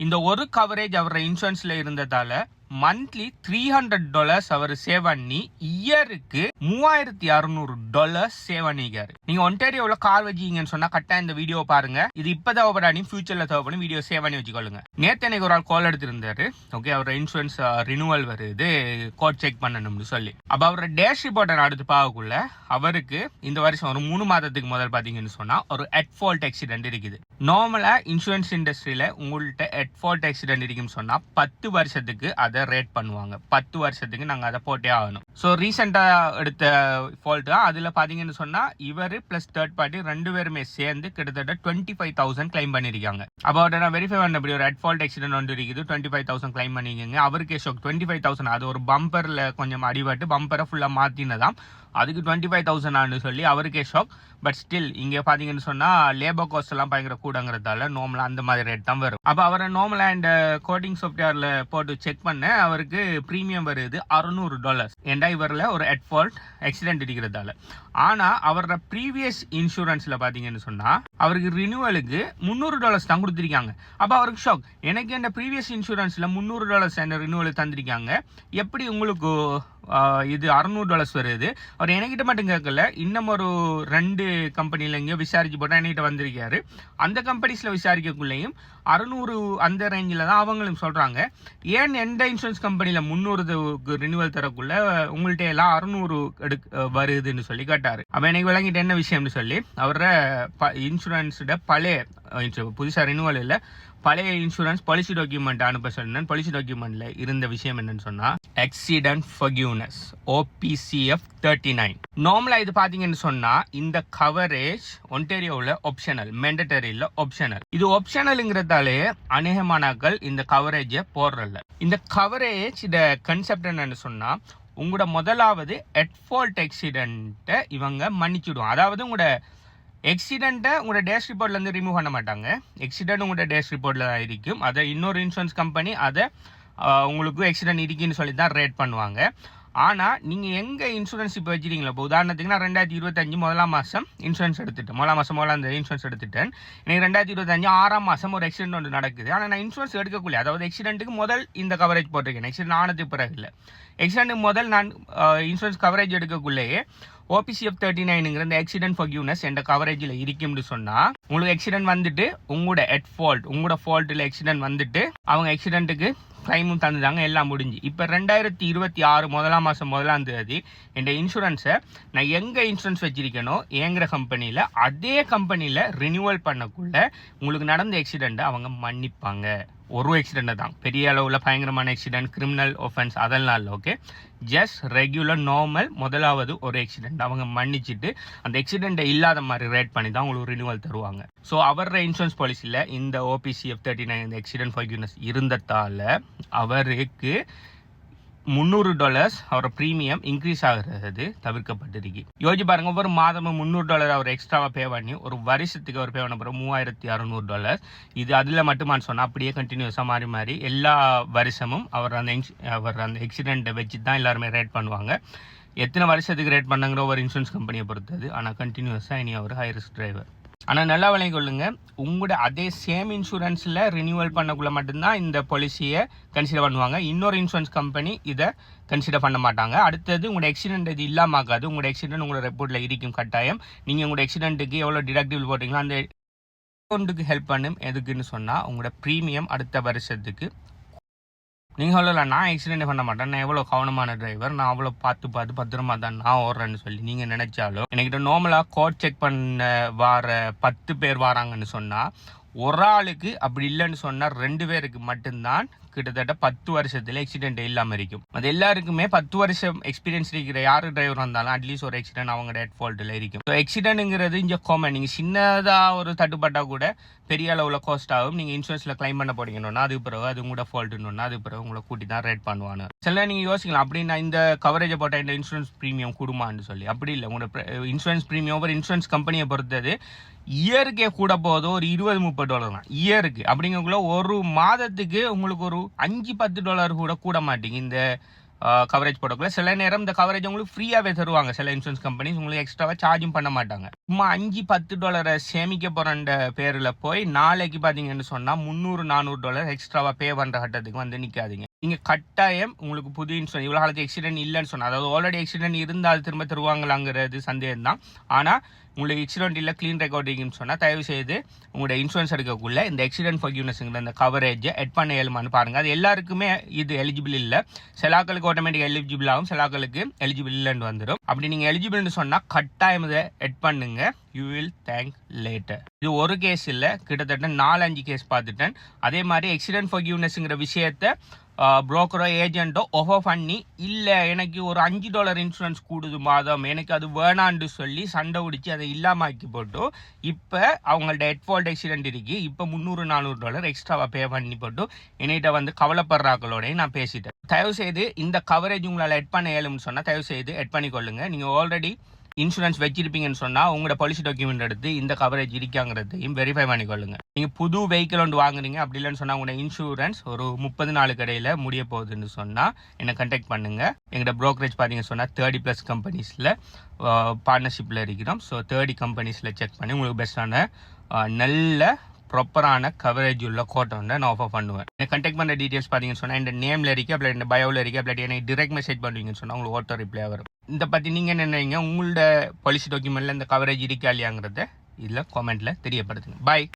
இந்த ஒரு கவரேஜ் அவரோட இன்சூரன்ஸ்ல இருந்ததால மந்த்லி த்ரீ ஹண்ட்ரட் டாலர்ஸ் அவர் சேவ் பண்ணி இயருக்கு மூவாயிரத்தி அறுநூறு டாலர்ஸ் சேவ் பண்ணிக்காரு நீங்க ஒன்டேரியோல கார் வச்சிங்கன்னு சொன்னா கரெக்டாக இந்த வீடியோ பாருங்க. இது இப்ப தேவைப்படாடி ஃபியூச்சர்ல தேவைப்படும் வீடியோ சேவ் பண்ணி வச்சுக்கொள்ளுங்க நேத்து எனக்கு ஒரு ஆள் கால் எடுத்திருந்தாரு. ஓகே அவர் இன்சூரன்ஸ் ரினுவல் வருது. கோட் செக் பண்ணணும்னு சொல்லி. அப்ப அவரோட டேஷ் ரிப்போர்ட்டை நான் அடுத்து பார்க்கக்குள்ள அவருக்கு இந்த வருஷம் ஒரு மூணு மாதத்துக்கு முதல் பாத்தீங்கன்னு சொன்னா ஒரு அட் ஃபால்ட் ஆக்சிடென்ட் இருக்குது. நார்மலா இன்சூரன்ஸ் இண்டஸ்ட்ரியில உங்கள்கிட்ட அட் ஃபால்ட் ஆக்சிடென்ட் இருக்குன்னு சொன்னா பத்து வருஷத்துக்கு அதை ரேட் பண்ணுவாங்க. பத்து வருஷத்துக்கு நாங்கள் அதை போட்டே ஆகணும். ஸோ ரீசெண்டாக எடுத்த ஃபால்ட் தான். அதில் பார்த்தீங்கன்னு சொன்னால் இவர் ப்ளஸ் தேர்ட் பார்ட்டி ரெண்டு பேருமே சேர்ந்து கிட்டத்தட்ட டுவெண்ட்டி ஃபைவ் தௌசண்ட் கிளைம் பண்ணிருக்காங்க. அப்போ அவர்கிட்ட நான் வெரிஃபை பண்ண இப்படி ஒரு அட் ஃபால்ட் ஆக்சிடென்ட் வந்து இருக்குது. டுவெண்ட்டி ஃபைவ் தௌசண்ட் கிளைம் பண்ணிக்கோங்க. அவருக்கே ஷோக் டுவெண்ட்டி ஃபைவ் தௌசண்ட் அது ஒரு பம்பரில் கொஞ்சம் அடிபட்டு பம்பரை ஃபுல்லாக மாற்றினதான் அதுக்கு டுவெண்ட்டி ஃபைவ் தௌசண்ட் சொல்லி அவருக்கே ஷாக் பட் ஸ்டில் இங்கே பார்த்தீங்கன்னு சொன்னால் லேபர் காஸ்ட் எல்லாம் பயங்கர கூடங்கிறதால நார்மலா அந்த மாதிரி ரேட் தான் வரும். அப்போ அவரை நார்மலா அண்ட் கோடிங் சாஃப்ட்வேரில் போட்டு செக் பண்ண அவருக்கு பிரீமியம் வருது அறுநூறு டாலர்ஸ் ஏண்டா இவரில் ஒரு அட்ஃபால்ட் ஆக்சிடென்ட் இருக்கிறதால ஆனா அவரோட ப்ரீவியஸ் இன்சூரன்ஸ்ல பாத்தீங்கன்னு சொன்னா அவருக்கு ரினியூவலுக்கு முந்நூறு டாலர்ஸ் தான் கொடுத்துருக்காங்க. அப்ப அவருக்கு ஷாக் எனக்கு இந்த ப்ரீவியஸ் இன்சூரன்ஸ்ல முந்நூறு டாலர்ஸ் என்ன ரினியூவல் தந்திருக்காங்க? எப்படி உங்களுக்கு இது அறுநூறு டாலர்ஸ் வருது? அவர் என்கிட்ட மட்டும் கேட்கல. இன்னும் ஒரு ரெண்டு கம்பெனில எங்கேயோ விசாரிச்சு போட்டா என்கிட்ட வந்திருக்காரு. அந்த கம்பெனிஸ்ல விசாரிக்கக்குள்ளேயும் அறுநூறு அந்த ரேஞ்சில் தான் அவங்களும் சொல்றாங்க. ஏன் எந்த இன்சூரன்ஸ் கம்பெனியில் முந்நூறுக்கு ரினியூவல் தரக்குள்ள உங்கள்ட்ட எல்லாம் அறுநூறு எடுக்க வருதுன்னு சொல்லி கேட்டாங்க. கேட்டாரு அப்ப எனக்கு விளங்கிட்டு என்ன விஷயம்னு சொல்லி அவரோட இன்சூரன்ஸோட பழைய புதுசாக புதுசா இல்லை இல்ல பழைய இன்சூரன்ஸ் பாலிசி டாக்குமெண்ட் அனுப்ப சொன்னேன். பாலிசி டாக்குமெண்ட்ல இருந்த விஷயம் என்னன்னு சொன்னா accident forgiveness OPCF thirty nine நார்மலா இது பாத்தீங்கன்னு சொன்னா இந்த கவரேஜ் ஒன்டேரியோவில் ஆப்ஷனல் மெண்டட்டரியில் ஆப்ஷனல் இது ஆப்ஷனலுங்கிறதாலே அநேகமானாக்கள் இந்த கவரேஜை போடுறல இந்த கவரேஜ் இந்த கன்செப்ட் என்னன்னு சொன்னா உங்களோட முதலாவது எட்ஃபால்ட் எக்ஸிடெண்ட்டை இவங்க மன்னிச்சுடுவோம் அதாவது உங்களோட எக்ஸிடெண்ட்டை உங்களோட டேஷ் ரிப்போர்ட்லேருந்து ரிமூவ் பண்ண மாட்டாங்க. எக்ஸிடெண்ட் உங்களோட டேஷ் ரிப்போர்ட்டில் தான் இருக்கும். அதை இன்னொரு இன்சூரன்ஸ் கம்பெனி அதை உங்களுக்கு எக்ஸிடெண்ட் இருக்குன்னு சொல்லி தான் ரேட் பண்ணுவாங்க. ஆனால் நீங்கள் எங்கே இன்சூரன்ஸ் இப்போ வச்சுருக்கீங்களா? இப்போ உதாரணத்துக்கு நான் ரெண்டாயிரத்தி இருபத்தஞ்சு முதலாம் மாதம் இன்சூரன்ஸ் எடுத்துட்டேன். முதலாம் மாதம் முதலாம் அந்த இன்சூரன்ஸ் எடுத்துட்டேன். எனக்கு ரெண்டாயிரத்தி இருபத்தஞ்சு ஆறாம் மாதம் ஒரு ஆக்சிடென்ட் ஒன்று நடக்குது. ஆனால் நான் இன்சூரன்ஸ் எடுக்கக்கூடிய அதாவது ஆக்சிடென்ட்டுக்கு முதல் இந்த கவரேஜ் போட்டிருக்கேன். ஆக்சிடென்ட் ஆனதுக்கு பிறகு இல்லை. ஆக்சிடென்ட் முதல் நான் இன்சூரன்ஸ் கவரேஜ் எடுக்கக்குள்ளேயே ஓபிசிஎஃப் தேர்ட்டி நைனுங்கிற இந்த ஆக்சிடென்ட் ஃபர்கியூனஸ் என்ற கவரேஜில் இருக்கும்னு சொன்னால் உங்களுக்கு ஆக்சிடென்ட் வந்துட்டு உங்களோட எட் ஃபால்ட் உங்களோட ஃபால்ட்டில் ஆக்சிடென்ட் வந்துட்டு அவங்க ஆக்சிடென்ட்டுக்கு கிளைமும் தந்துதாங்க எல்லாம் முடிஞ்சு. இப்போ ரெண்டாயிரத்தி இருபத்தி ஆறு முதலாம் மாதம் முதலாம் தேதி என் இன்சூரன்ஸை நான் எங்கே இன்சூரன்ஸ் வச்சிருக்கேனோ ஏங்குற கம்பெனியில் அதே கம்பெனியில் ரினியூவல் பண்ணக்குள்ள உங்களுக்கு நடந்த ஆக்சிடெண்ட்டை அவங்க மன்னிப்பாங்க. ஒரு ஆக்சிடென்ட் தான். பெரிய அளவில் பயங்கரமான ஆக்சிடென்ட் கிரிமினல் ஒஃபென்ஸ் அதெல்லாம் இல்லை ஓகே ஜஸ்ட் ரெகுலர் நார்மல் முதலாவது ஒரு ஆக்சிடென்ட் அவங்க மன்னிச்சுட்டு அந்த ஆக்சிடென்ட்டை இல்லாத மாதிரி ரேட் பண்ணி தான் உங்களுக்கு ரினியூவல் தருவாங்க. ஸோ அவரோட இன்சூரன்ஸ் பாலிசியில் இந்த ஓபிசிஎஃப் தேர்ட்டி நைன் இந்த ஆக்சிடென்ட் ஃபர்கியூனஸ் இருந்ததால் அவருக்கு முந்நூறு டாலர்ஸ் அவரோட ப்ரீமியம் இன்க்ரீஸ் ஆகிறது தவிர்க்கப்பட்டிருக்கு. யோசிச்சு பாருங்க ஒவ்வொரு மாதமும் முந்நூறு டாலர் அவர் எக்ஸ்ட்ராவாக பே பண்ணி ஒரு வருஷத்துக்கு அவர் பே பண்ண போகிற மூவாயிரத்தி அறுநூறு டாலர் இது அதில் மட்டுமான்னு சொன்னால் அப்படியே கண்டினியூஸாக மாறி மாறி எல்லா வருஷமும் அவர் அந்த ins- அவர் அந்த எக்ஸிடெண்ட்டை வச்சு தான் எல்லாருமே ரேட் பண்ணுவாங்க. எத்தனை வருஷத்துக்கு ரேட் பண்ணுங்கிற ஒரு இன்சூரன்ஸ் கம்பெனியை பொறுத்தது. ஆனால் கண்டினியூஸாக இனி அவர் ஹை ரிஸ்க் டிரைவர் ஆனால் நல்லா விளங்கி கொள்ளுங்க. உங்களோட அதே சேம் இன்சூரன்ஸில் ரினியூவல் பண்ணக்குள்ள மட்டும்தான் இந்த பாலிசியை கன்சிடர் பண்ணுவாங்க. இன்னொரு இன்சூரன்ஸ் கம்பெனி இதை கன்சிடர் பண்ண மாட்டாங்க. அடுத்தது உங்களோட ஆக்சிடென்ட் இது இல்லாமக்காது உங்களோட ஆக்சிடென்ட் உங்களோட ரிப்போர்ட்டில் இருக்கும் கட்டாயம். நீங்கள் உங்களோட எக்ஸிடென்ட்டுக்கு எவ்வளோ டிடக்டிவ் போடுறீங்களோ அந்த அக்கௌண்ட்டுக்கு ஹெல்ப் பண்ணும். எதுக்குன்னு சொன்னால் உங்களோட ப்ரீமியம் அடுத்த வருஷத்துக்கு நீங்கள் சொல்லலை நான் ஆக்சிடென்ட் பண்ண மாட்டேன். நான் எவ்வளோ கவனமான டிரைவர் நான் அவ்வளோ பார்த்து பார்த்து பத்திரமா தான் நான் ஓடுறேன்னு சொல்லி நீங்கள் நினைச்சாலும் என்கிட்ட நார்மலாக கோட் செக் பண்ண வார பத்து பேர் வராங்கன்னு சொன்னால் ஒரு ஆளுக்கு அப்படி இல்லைன்னு சொன்னால் ரெண்டு பேருக்கு மட்டும்தான் கிட்டத்தட்ட பத்து வருஷத்தில் ஆக்சிடென்ட் இல்லாமல் இருக்கும். அது எல்லாருக்குமே பத்து வருஷம் எக்ஸ்பீரியன்ஸ் இருக்கிற யார் டிரைவர் வந்தாலும் அட்லீஸ்ட் ஒரு ஆக்சிடென்ட் அவங்க டேட் ஃபால்ட்டில் இருக்கும். ஸோ ஆக்சிடென்ட்ங்கிறது இங்கே காமன் நீங்கள் சின்னதாக ஒரு தட்டுப்பட்டால் கூட பெரிய அளவில் காஸ்ட் ஆகும். நீங்கள் இன்சூரன்ஸில் கிளைம் பண்ண போறீங்கன்னா அதுக்கு பிறகு அது கூட ஃபால்ட்டுன்னு அது பிறகு உங்களை கூட்டி தான் ரேட் பண்ணுவாங்க. சில நீங்கள் யோசிக்கலாம் அப்படின்னா இந்த கவரேஜை போட்டால் இந்த இன்சூரன்ஸ் ப்ரீமியம் கூடுமான்னு சொல்லி. அப்படி இல்லை. உங்களோட இன்சூரன்ஸ் ப்ரீமியம் ஒரு இன்சூரன்ஸ் கம்பெனியை பொறுத்தது இயருக்கே கூட போதும் ஒரு இருபது முப்பது டாலர் தான். இயருக்கு. அப்படிங்கக்குள்ள ஒரு மாதத்துக்கு உங்களுக்கு ஒரு அஞ்சு பத்து டாலர் கூட கூட மாட்டீங்க. இந்த கவரேஜ் போடக்குள்ள சில நேரம் இந்த கவரேஜ் உங்களுக்கு ஃப்ரீயாகவே தருவாங்க. சில இன்சூரன்ஸ் கம்பெனிஸ் உங்களுக்கு எக்ஸ்ட்ராவாக சார்ஜும் பண்ண மாட்டாங்க. சும்மா அஞ்சு பத்து டாலரை சேமிக்க போகிறன்ற பேரில் போய் நாளைக்கு பார்த்தீங்கன்னு சொன்னால் முந்நூறு நானூறு டாலர் எக்ஸ்ட்ராவாக பே பண்ணுற கட்டத்துக்கு வந்து நிற்காதீங்க நீங்கள் கட்டாயம் உங்களுக்கு புது இன்சூரன்ஸ் இவ்வளோ காலத்து ஆக்சிடென்ட் இல்லைன்னு சொன்னால் அதாவது ஆல்ரெடி ஆக்சிடென்ட் இருந்தால் அது திரும்ப தருவாங்களாங்கிறது சந்தேகம் தான். ஆனால் உங்களுக்கு ஆக்சிடென்ட் இல்லை க்ளீன் ரெக்கார்டிங்னு சொன்னால் தயவு செய்து உங்களோட இன்சூரன்ஸ் எடுக்கக்குள்ள இந்த ஆக்சிடென்ட் ஃபர்கியூனஸ்ங்கிற இந்த கவரேஜை எட் பண்ண இயலுமான்னு பாருங்கள் அது எல்லாருக்குமே இது எலிஜிபிள் இல்லை. செலாக்களுக்கு ஆட்டோமேட்டிக் எலிஜிபிள் ஆகும் செலாக்களுக்கு எலிஜிபிள் இல்லைன்னு வந்துடும் அப்படி நீங்கள் எலிஜிபிள்னு சொன்னால் கட்டாயம் இதை எட் பண்ணுங்க. யூ வில் தேங்க் லேட்டர் இது ஒரு கேஸ் இல்லை கிட்டத்தட்ட நாலு அஞ்சு கேஸ் பார்த்துட்டேன். அதே மாதிரி ஆக்சிடென்ட் ஃபர்கியூனஸ்ங்கிற விஷயத்தை புரோக்கரோ ஏஜெண்ட்டோ ஒஃபர் பண்ணி இல்லை எனக்கு ஒரு அஞ்சு டாலர் இன்சூரன்ஸ் கூடுது மாதம். எனக்கு அது வேணான்னு சொல்லி சண்டை பிடிச்சி அதை இல்லாமாக்கி போட்டு இப்போ அவங்கள்ட்ட ஹெட்ஃபால்ட் ஆக்சிடென்ட் இருக்கு. இப்போ முந்நூறு நானூறு டாலர் எக்ஸ்ட்ராவாக பே பண்ணி போட்டு என்கிட்ட வந்து கவலைப்படுறாக்களோடய நான் பேசிட்டேன். தயவு செய்து இந்த கவரேஜ் உங்களால் எட் பண்ண இயலும்னு சொன்னால் தயவு செய்து எட் பண்ணிக்கொள்ளுங்க. நீங்கள் ஆல்ரெடி இன்சூரன்ஸ் வச்சிருப்பீங்கன்னு சொன்னால் உங்களோட பாலிசி டாக்குமெண்ட் எடுத்து இந்த கவரேஜ் இருக்காங்கிறதையும் வெரிஃபை பண்ணிக்கொள்ளுங்க நீங்கள் புது வெஹிக்கிள் ஒன்று வாங்குறீங்க அப்படி இல்லைன்னு சொன்னால் உங்களோட இன்சூரன்ஸ் ஒரு முப்பது நாளுக்கு இடையில முடிய போகுதுன்னு சொன்னால் என்னை கண்டாக்ட் பண்ணுங்க. எங்களோட ப்ரோக்கரேஜ் பார்த்தீங்கன்னு சொன்னால் தேர்ட்டி ப்ளஸ் கம்பெனிஸில் பார்ட்னர்ஷிப்பில் இருக்கிறோம். ஸோ தேர்ட்டி கம்பெனிஸில் செக் பண்ணி உங்களுக்கு பெஸ்ட்டான நல்ல ப்ராப்பரான கவரேஜ் உள்ள கோட்டை வந்து நான் ஆஃபர் பண்ணுவேன். எனக்கு கண்டெக்ட் பண்ண டீட்டெயில்ஸ் பார்த்தீங்கன்னு சொன்னால் இந்த நேமில் இருக்கேன் அப்படி இந்த பயோவில் இருக்கேன் அப்படி எனக்கு டிரெக்ட் மெசேஜ் பண்ணுவீங்கன்னு சொன்னால் உங்களுக்கு ஓட்டோ ரிப்ளை வரும். இந்த பற்றி நீங்கள் என்ன நினைக்கிறீங்க? உங்களோட பாலிசி டாக்குமெண்ட்டில் இந்த கவரேஜ் இருக்கா இல்லையாங்கிறத இதில் காமெண்ட்டில் தெரியப்படுத்துங்க. பாய்